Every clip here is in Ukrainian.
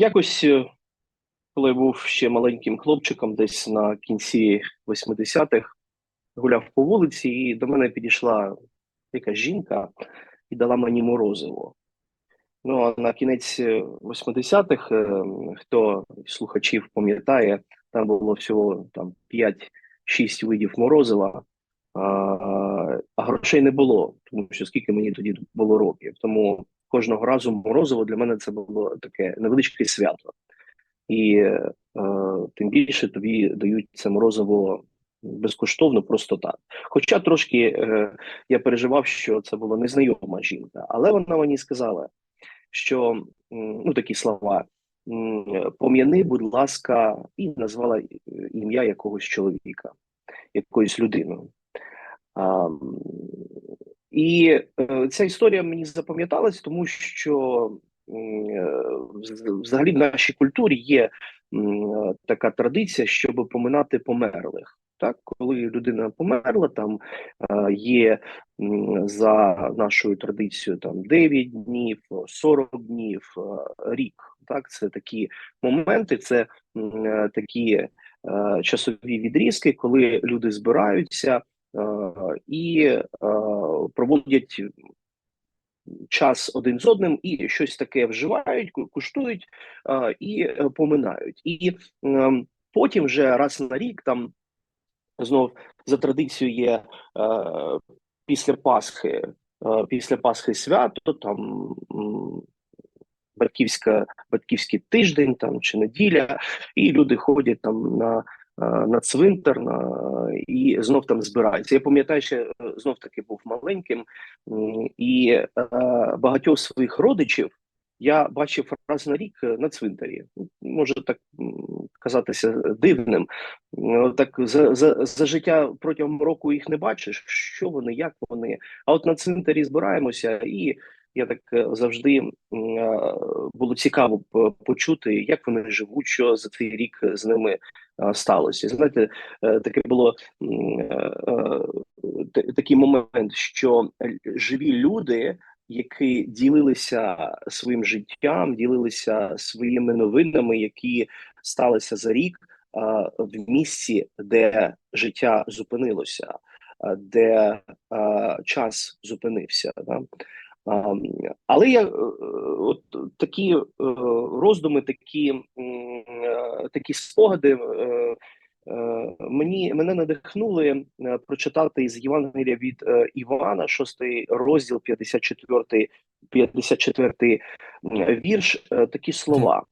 Якось, е, коли я був ще маленьким хлопчиком, десь на кінці 80-х, гуляв по вулиці, і до мене підійшла якась жінка і дала мені морозиво. Ну, а на кінець е, 80-х, е, хто з слухачів пам'ятає, там було всього там 5-6 видів морозива, а, а грошей не було, тому що скільки мені тоді було років. Тому кожного разу морозиво для мене це було таке невеличке свято. І е, тим більше тобі дають це морозиво безкоштовно, просто так. Хоча трошки е, я переживав, що це була незнайома жінка, але вона мені сказала, що ну такі слова. Пом'яни, будь ласка, і назвала е, ім'я якогось чоловіка, якоїсь людини. І е, ця історія мені запам'яталась, тому що е, взагалі в нашій культурі є така традиція, щоб поминати померлих. Так, коли людина померла, там е, є за нашою традицією там 9 днів, 40 днів, рік. Так, це такі моменти, це такі часові відрізки, коли люди збираються і проводять час один з одним і щось таке вживають, куштують і е, поминають. І е, потім вже раз на рік там знов за традицією є е, після Пасхи, е, після Пасхи свято, там батьківська, батьківський тиждень там чи неділя, і люди ходять там на. Е, На цвинтар на і знов там збираються. Я пам'ятаю, що е, знов таки був маленьким, і е, багатьох своїх родичів я бачив раз на рік на цвинтарі. Може так казатися дивним. Так за, за, за життя протягом року їх не бачиш, що вони, як вони. А от на цвинтарі збираємося, і я так е, завжди е, було цікаво почути, як вони живуть, що за цей рік з ними е, сталося. Знаєте, е, таке було е, е, такий момент, що живі люди, які ділилися своїм життям, ділилися своїми новинами, які сталися за рік а, в місці, де життя зупинилося, де а, час зупинився. Да? Але я е, от такі е, роздуми, такі, е, такі спогади. е, е, Мені мене надихнули е, прочитати із Євангелія від е, Івана, 6 розділ, 54, 54 вірш, е, такі слова.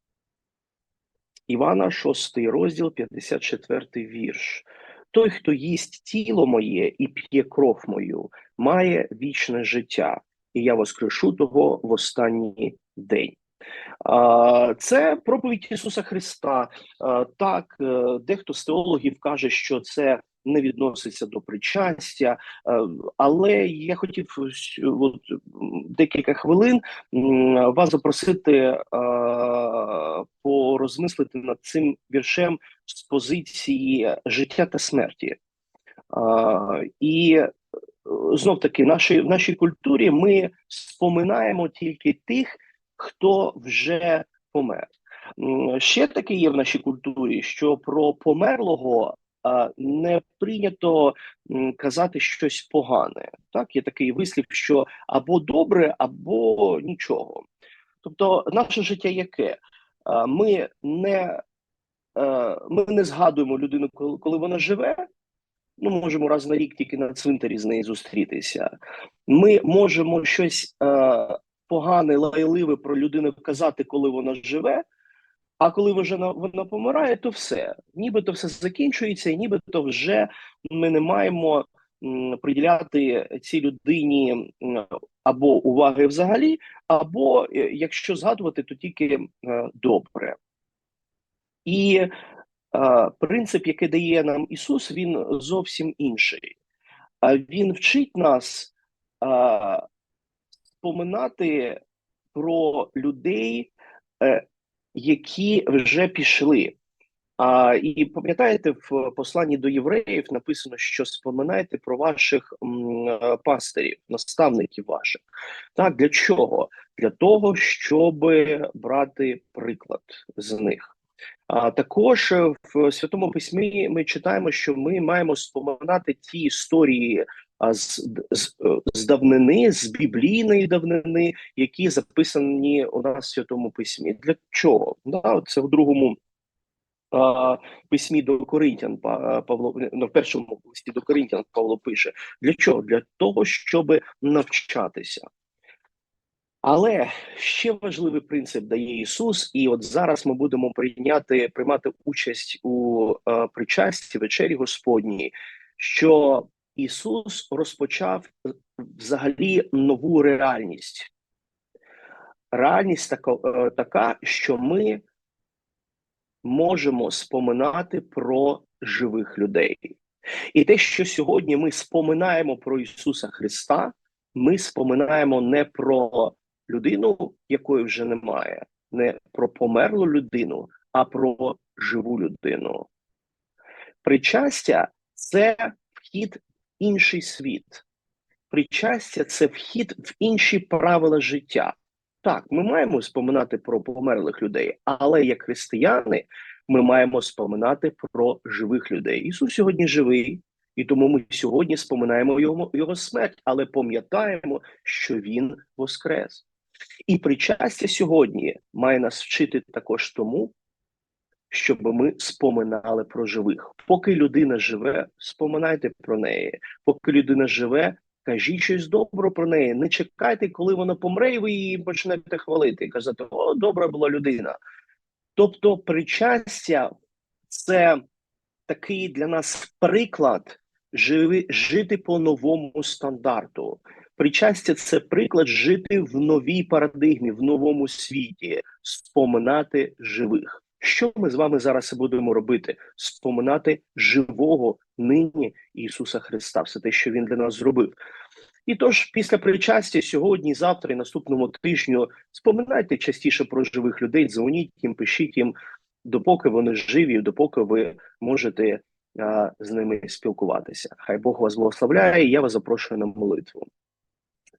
Івана, 6 розділ, 54 вірш. Той, хто їсть тіло моє і п'є кров мою, має вічне життя, і я воскрешу того в останній день. Це проповідь Ісуса Христа. Так, е, дехто з теологів каже, що це не відноситься до причастя, е, але я хотів от, декілька хвилин вас запросити е, порозмислити над цим віршем з позиції життя та смерті. І знов таки, нашій, в нашій культурі ми споминаємо тільки тих, хто вже помер. Ще таке є в нашій культурі, що про померлого не прийнято казати щось погане. Так, є такий вислів, що або добре, або нічого. Тобто, наше життя яке? Ми не, е, ми не згадуємо людину, коли вона живе. Ну, можемо раз на рік тільки на цвинтарі з нею зустрітися. Ми можемо щось е, погане, лайливе про людину казати, коли вона живе. А коли вже на- вона помирає, то все. Нібито все закінчується, і нібито вже ми не маємо приділяти цій людині або уваги взагалі, або е, якщо згадувати, то тільки е, добре. І принцип, який дає нам Ісус, він зовсім інший. Він вчить нас споминати про людей, е, які вже пішли. А і пам'ятаєте, в посланні до євреїв написано, що споминайте про ваших пастирів, наставників ваших. Так для чого? Для того, щоб брати приклад з них. А також е, в святому письмі ми читаємо, що ми маємо споминати ті історії з, з, е, з давнини, з біблійної давнини, які записані у нас в святому письмі. Для чого? Да, це в другому а, письмі до Коринтян Па- Павло ну, в першому листі до Коринтян Павло пише для чого? Для того, щоб навчатися. Але ще важливий принцип дає Ісус, і от зараз ми будемо прийняти приймати участь у е, причасті вечері Господній, що Ісус розпочав е, взагалі нову реальність. Реальність така, е, така, що ми можемо споминати про живих людей. І те, що сьогодні ми споминаємо про Ісуса Христа, ми споминаємо не про людину, якої вже немає, не про померлу людину, а про живу людину. Причастя це вхід в інший світ. Причастя це вхід в інші правила життя. Так, ми маємо споминати про померлих людей, але як християни, ми маємо споминати про живих людей. Ісус сьогодні живий, і тому ми сьогодні споминаємо його, його смерть, але пам'ятаємо, що Він воскрес. І причастя сьогодні має нас вчити також тому, щоб ми споминали про живих. Поки людина живе, споминайте про неї. Поки людина живе, кажіть щось добре про неї. Не чекайте, коли вона помре, і ви її почнете хвалити і казати: О, добра була людина. Тобто, причастя це такий для нас приклад живи, жити по новому стандарту. Причастя це приклад жити в новій парадигмі, в новому світі, споминати живих. Що ми з вами зараз будемо робити? Споминати живого нині Ісуса Христа, все те, що Він для нас зробив. І тож, після причастя сьогодні, завтра і наступному тижню споминайте частіше про живих людей, дзвоніть їм, пишіть їм, допоки вони живі, допоки ви можете а, з ними спілкуватися. Хай Бог вас благословляє. і Я вас запрошую на молитву.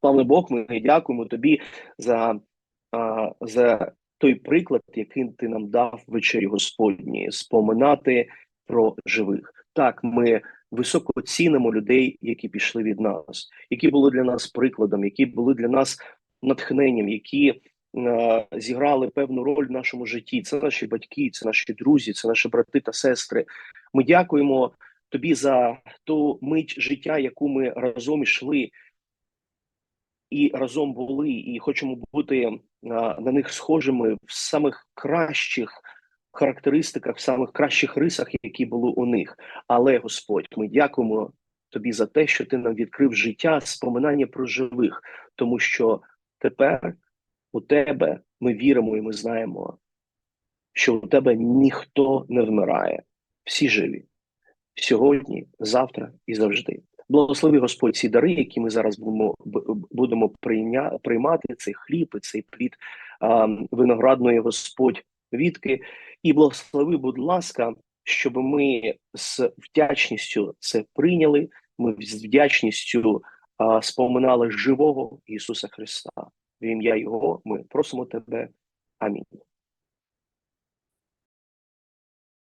Славний Бог, ми дякуємо тобі за, за той приклад, який ти нам дав вечері Господній, споминати про живих. Так, ми високо цінимо людей, які пішли від нас, які були для нас прикладом, які були для нас натхненням, які зіграли певну роль в нашому житті. Це наші батьки, це наші друзі, це наші брати та сестри. Ми дякуємо тобі за ту мить життя, яку ми разом ішли. І разом були, і хочемо бути а, на них схожими в самих кращих характеристиках, в самих кращих рисах, які були у них. Але Господь, ми дякуємо тобі за те, що ти нам відкрив життя, споминання про живих, тому що тепер у тебе ми віримо і ми знаємо, що у тебе ніхто не вмирає, всі живі сьогодні, завтра і завжди. Благослови Господь ці дари, які ми зараз будемо будемо прийня, приймати цей хліб, і цей плід а, виноградної Господь відки, і благослови, будь ласка, щоб ми з вдячністю це прийняли. Ми з вдячністю а, споминали живого Ісуса Христа. В ім'я Його ми просимо тебе. Амінь.